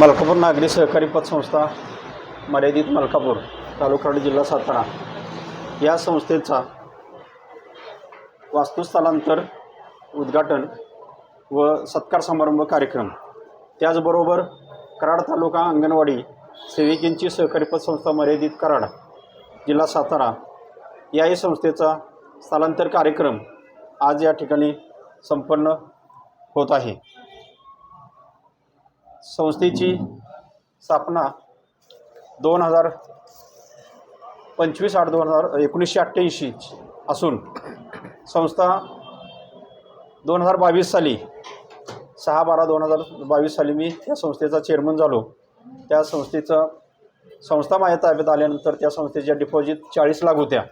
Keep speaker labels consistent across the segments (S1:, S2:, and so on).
S1: मलकापूर नागरी सहकारी पतसंस्था मर्यादित मलकापूर तालुकाड जिल्हा सातारा. या संस्थेचा वास्तुस्थलांतर उद्घाटन व सत्कार समारंभ कार्यक्रम. त्याचबरोबर कराड तालुका अंगणवाडी सेविकेंची सहकारी पतसंस्था मर्यादित कराड जिल्हा सातारा याही संस्थेचा स्थलांतर कार्यक्रम आज या ठिकाणी संपन्न होत आहे. संस्थेची स्थापना दोन हजार पंचवीस आठ दोन हजार एकोणीसशे अठ्ठ्याऐंशी असून संस्था दोन हजार बावीस साली सहा बारा दोन हजार बावीस साली मी त्या संस्थेचा चेअरमन झालो. त्या संस्थेचं संस्था माझ्या ताब्यात आल्यानंतर त्या संस्थेच्या डिपॉझिट चाळीस लाख होत्या.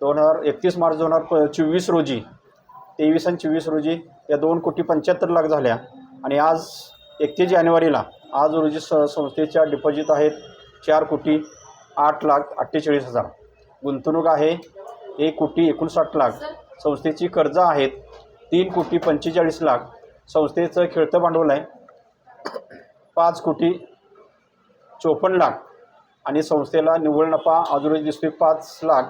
S1: दोन हजार एकतीस मार्च दोन हजार प चोवीस रोजी तेवीस आणि चोवीस रोजी या दोन कोटी पंच्याहत्तर लाख झाल्या. आणि आज एकतीस जानेवारीला आज रोजी स संस्थेच्या डिपॉझिट आहेत चार कोटी आठ लाख अठ्ठेचाळीस हजार. गुंतवणूक आहे एक कोटी एकोणसाठ लाख. संस्थेची कर्ज आहेत तीन कोटी पंचेचाळीस लाख. संस्थेचं खेळतं भांडवल आहे पाच कोटी चोपन्न लाख. आणि संस्थेला निव्वळ नफा आज रोजी दिसतोय पाच लाख.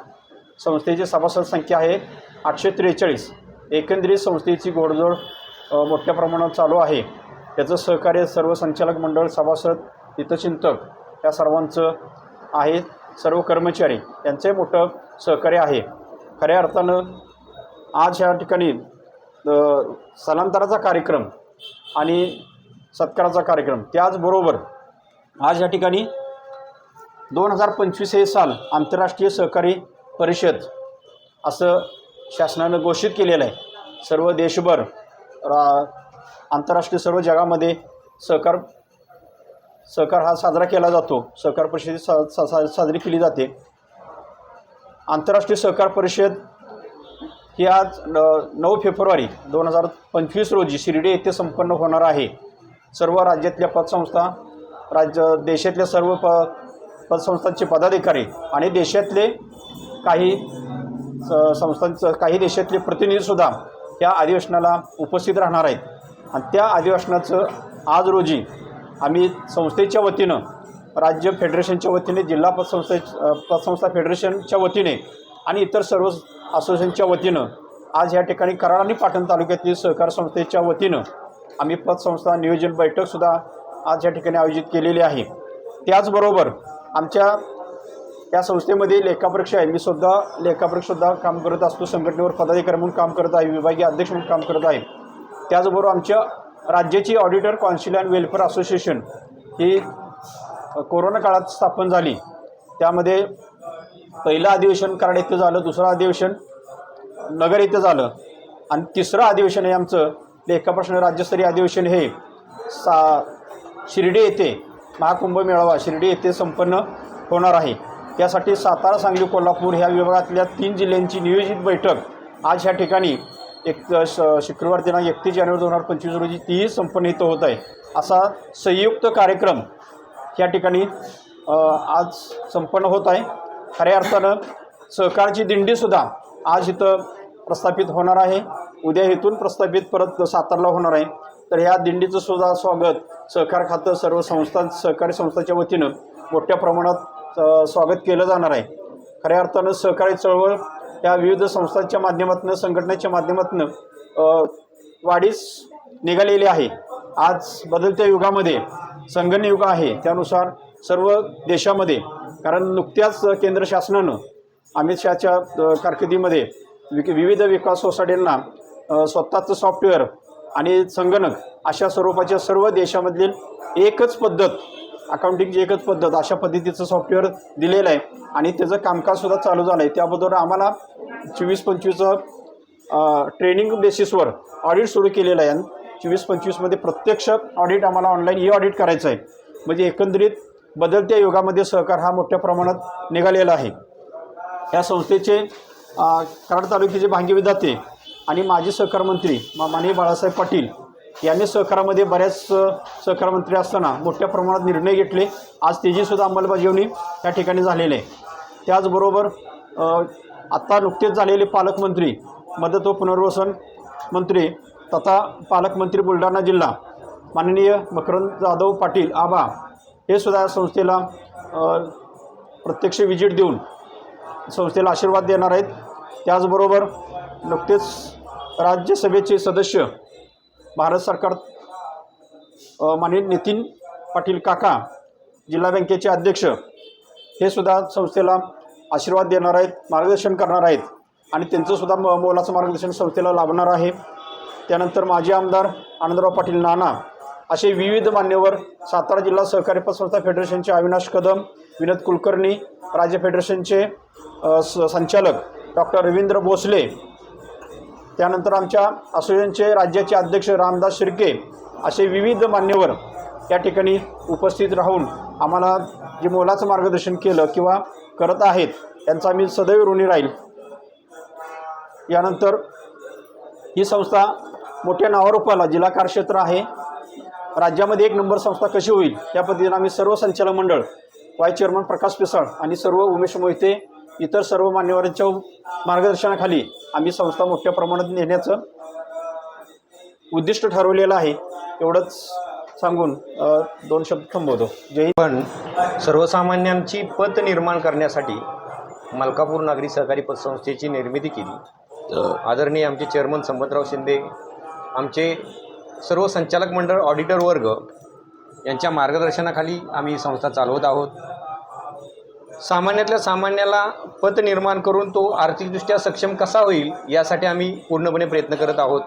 S1: संस्थेची सभासद संख्या आहे आठशे त्रेचाळीस. एकंदरीत संस्थेची गोडजोड मोठ्या प्रमाणात चालू आहे. त्याचं सहकार्य सर्व संचालक मंडळ सभासद हितचिंतक या सर्वांचं आहे. सर्व कर्मचारी यांचंही मोठं सहकार्य आहे. खऱ्या अर्थानं आज या ठिकाणी स्थलांतराचा कार्यक्रम आणि सत्काराचा कार्यक्रम त्याचबरोबर आज या ठिकाणी दोन हजार पंचवीस हे साल आंतरराष्ट्रीय सहकारी परिषद असं शासनानं घोषित केलेलं आहे. सर्व देशभर रा आंतरराष्ट्रीय सर्व जगामध्ये सहकार सहकार हा साजरा केला जातो. सहकार परिषद सा, सा, सा साजरी केली जाते. आंतरराष्ट्रीय सहकार परिषद ही आज न- नऊ फेब्रुवारी दोन हजार पंचवीस रोजी शिर्डी येथे संपन्न होणार आहे. सर्व राज्यातल्या पतसंस्था राज्य देशातल्या सर्व प पतसंस्थांचे पदाधिकारी आणि देशातले काही स- संस्थांचं काही देशातले प्रतिनिधीसुद्धा या अधिवेशनाला उपस्थित राहणार आहेत. आणि त्या अधिवेशनाचं आज रोजी आम्ही संस्थेच्या वतीनं राज्य फेडरेशनच्या वतीने जिल्हा पतसंस्थे पतसंस्था फेडरेशनच्या वतीने आणि इतर सर्व असोसिएशनच्या वतीनं आज या ठिकाणी कराड आणि पाटण तालुक्यातील सहकार संस्थेच्या वतीनं आम्ही पतसंस्था नियोजन बैठकसुद्धा आज या ठिकाणी आयोजित केलेली आहे. त्याचबरोबर आमच्या या संस्थेमध्ये लेखापरीक्षा आहे. मी सुद्धा लेखापरीक्षासुद्धा काम करत असतो. संघटनेवर पदाधिकारी म्हणून काम करत आहे. विभागीय अध्यक्ष म्हणून काम करत आहे. त्याचबरोबर आमच्या राज्याची auditor council and welfare association he corona काळात स्थापन झाली. त्यामध्ये पहिलं अधिवेशन कराड येथे झालं. दुसरं अधिवेशन नगर येथे झालं. आणि तिसरं अधिवेशन हे आमचं लेखाप्रश्न राज्यस्तरीय अधिवेशन हे सा शिर्डी येथे महाकुंभ मेळावा शिर्डी येथे संपन्न होणार आहे. त्यासाठी सातारा सांगली कोल्हापूर ह्या विभागातल्या तीन जिल्ह्यांची नियोजित बैठक आज ह्या ठिकाणी एक श शुक्रवार दिनांक एकतीस जानेवारी दोन हजार पंचवीस रोजी तीही संपन्न इथं होत आहे. असा संयुक्त कार्यक्रम या ठिकाणी आज संपन्न होत आहे. खऱ्या अर्थानं सहकारची दिंडीसुद्धा आज इथं प्रस्थापित होणार आहे. उद्या इथून प्रस्थापित परत सातारला होणार आहे. तर ह्या दिंडीचं सुद्धा स्वागत सहकार खातं सर्व संस्था सहकारी संस्थांच्या वतीनं मोठ्या प्रमाणात स्वागत केलं जाणार आहे. खऱ्या अर्थानं सहकारी चळवळ या विविध संस्थांच्या माध्यमातून संघटनेच्या माध्यमातून वाढीस निघालेली आहे. आज बदलत्या युगामध्ये संगणक युग आहे. त्यानुसार सर्व देशामध्ये कारण नुकत्याच केंद्र शासनानं अमित शहाच्या कारकिर्दीमध्ये विक विविध विकास सोसायटींना स्वतःचं सॉफ्टवेअर आणि संगणक अशा स्वरूपाच्या सर्व देशामधील एकच पद्धत अकाउंटिंगची एकच पद्धत अशा पद्धतीचं सॉफ्टवेअर दिलेलं आहे. आणि त्याचं कामकाजसुद्धा चालू झालं आहे. त्याबद्दल आम्हाला चोवीस पंचवीसचं ट्रेनिंग बेसिसवर ऑडिट सुरू केलेलं आहे. आणि चोवीस पंचवीसमध्ये प्रत्यक्ष ऑडिट आम्हाला ऑनलाईन ई ऑडिट करायचं आहे. म्हणजे एकंदरीत बदलत्या युगामध्ये सहकार हा मोठ्या प्रमाणात निघालेला आहे. या संस्थेचे कराड तालुक्याचे भांगी विधाते आणि माजी सहकार मंत्री मा- माननीय बाळासाहेब पाटील यांनी सहकारामध्ये बऱ्याच सहकारमंत्री असताना मोठ्या प्रमाणात निर्णय घेतले. आज त्याचीसुद्धा अंमलबजावणी त्या ठिकाणी झालेली आहे. त्याचबरोबर आत्ता नुकतेच झालेले पालकमंत्री मदत व पुनर्वसन मंत्री तथा पालकमंत्री बुलढाणा जिल्हा माननीय मकरंद जाधव पाटील आबा हे सुद्धा या संस्थेला प्रत्यक्ष विजिट देऊन संस्थेला आशीर्वाद देणार आहेत. त्याचबरोबर नुकतेच राज्यसभेचे सदस्य भारत सरकार अ, माननीय नितीन पाटील काका जिल्हा बँकेचे अध्यक्ष हे सुद्धा संस्थेला आशीर्वाद देणार आहेत मार्गदर्शन करणार आहेत आणि त्यांचंसुद्धा म मोलाचं मार्गदर्शन संस्थेला लाभणार आहे. त्यानंतर माजी आमदार आनंदराव पाटील नाना असे विविध मान्यवर सातारा जिल्हा सहकारी पतसंस्था फेडरेशनचे अविनाश कदम विनोद कुलकर्णी राज्य फेडरेशनचे स संचालक डॉक्टर रवींद्र भोसले त्यानंतर आमच्या असोसिएशनचे राज्याचे अध्यक्ष रामदास शिर्के असे विविध मान्यवर या ठिकाणी उपस्थित राहून आम्हाला जे मोलाचं मार्गदर्शन केलं किंवा करत आहेत त्यांचा आम्ही सदैव ऋणी राहील. यानंतर ही संस्था मोठ्या नावारूपाला जिल्हा कार्यक्षेत्र आहे. राज्यामध्ये एक नंबर संस्था कशी होईल या पद्धतीनं आम्ही सर्व संचालक मंडळ वाय चेअरमन प्रकाश पिसाळ आणि सर्व उमेश मोहिते इतर सर्व मान्यवरांच्या मार्गदर्शनाखाली आम्ही संस्था मोठ्या प्रमाणात नेण्याचं उद्दिष्ट ठरवलेलं आहे. एवढंच सांगून दोन शब्द थांबवतो जय
S2: पण सर्वसामान्यांची पत निर्माण करण्यासाठी मलकापूर नागरी सहकारी पतसंस्थेची निर्मिती केली. आदरणीय आमचे चेअरमन संपतराव शिंदे आमचे सर्व संचालक मंडळ ऑडिटर वर्ग यांच्या मार्गदर्शनाखाली आम्ही ही संस्था चालवत आहोत. सामान्यातल्या सामान्याला पत निर्माण करून तो आर्थिकदृष्ट्या सक्षम कसा होईल यासाठी आम्ही पूर्णपणे प्रयत्न करत आहोत.